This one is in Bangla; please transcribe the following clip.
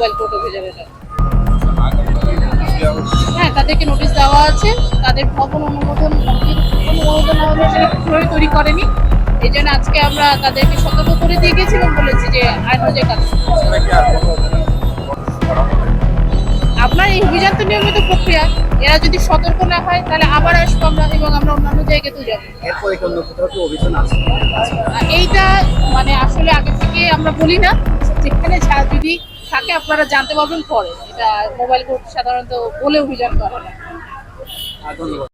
মোবাইল কোর্ট অভিযানের হ্যাঁ তাদেরকে নোটিশ দেওয়া আছে। তাদের ভবন অনুমোদন অনুমোদন হলে তৈরি করেনি। এই জন্য আজকে আমরা তাদেরকে সতর্ক করে দিয়ে গেছিলাম বলেছি যে আইন অনুযায়ী কাজ আপনার এই অভিযান তো নিয়মিত প্রক্রিয়া। এরা যদি সতর্ক না হয় তাহলে আবার আসব আমরা এবং আমরা অন্যান্য জায়গাতেও যাব। এইটা মানে আসলে আগে থেকে আমরা বলি না। যেখানে যদি থাকে আপনারা জানতে পারবেন পরে। এটা মোবাইল কোর্ট সাধারণত বলে অভিযান করে না ধন্যবাদ।